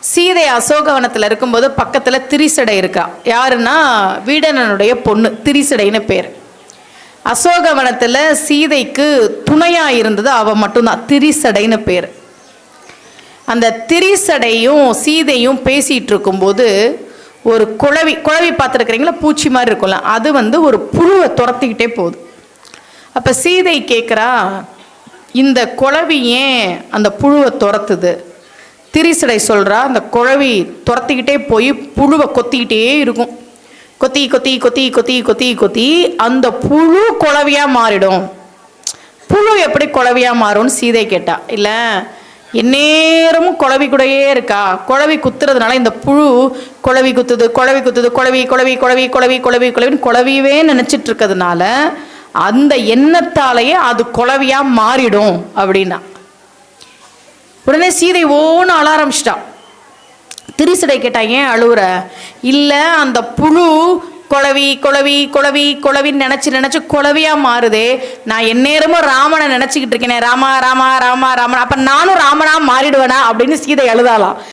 சீதை அசோகவனத்தில் இருக்கும்போது பக்கத்தில் திரிசடை இருக்கா. யாருன்னா வீடனனுடைய பொண்ணு திரிசடைன்னு பேர். அசோகவனத்தில் சீதைக்கு துணையாக இருந்தது அவள் மட்டும்தான் திரிசடைன்னு பேர். அந்த திரிசடையும் சீதையும் பேசிகிட்டு இருக்கும்போது ஒரு குழவி குழவி பார்த்துருக்குறீங்களா? பூச்சி மாதிரி இருக்கும்ல அது வந்து ஒரு புழுவை துரத்திக்கிட்டே போகுது. அப்போ சீதை கேட்குறா இந்த குழவி ஏன் அந்த புழுவை துரத்துது? திரிசடை சொல்கிறா அந்த குழவி துரத்திக்கிட்டே போய் புழுவை கொத்திக்கிட்டே இருக்கும். கொத்தி கொத்தி கொத்தி கொத்தி கொத்தி கொத்தி அந்த புழு குழவியாக மாறிடும். புழு எப்படி குழவியாக மாறும்னு சீதை கேட்டா இல்லை எந்நேரமும் குழவி கூடயே இருக்கா? குழவி குத்துறதுனால இந்த புழு குழவி குத்துது குழவி குத்துது குழவி குழவி குழவி குழவி குழவி குழவின்னு குழவியவே நினச்சிட்டு இருக்கிறதுனால அந்த எண்ணத்தாலேயே அது குழவியாக மாறிடும் அப்படின்னா. உடனே சீதை ஓன்னு அழ ஆரம்பிச்சிட்டான் திரிசடை கேட்டா ஏன் அழுகுற இல்லை அந்த புழு குழவி குழவி குழவி குழவின்னு நினச்சி நினச்சி குழவியாக மாறுதே. நான் எந்நேரமும் ராமனை நினச்சிக்கிட்டு இருக்கேனே. ராமா ராமா ராமா ராமன். அப்போ நானும் ராமனாக மாறிடுவேனா? அப்படின்னு சீதை எழுதாலாம்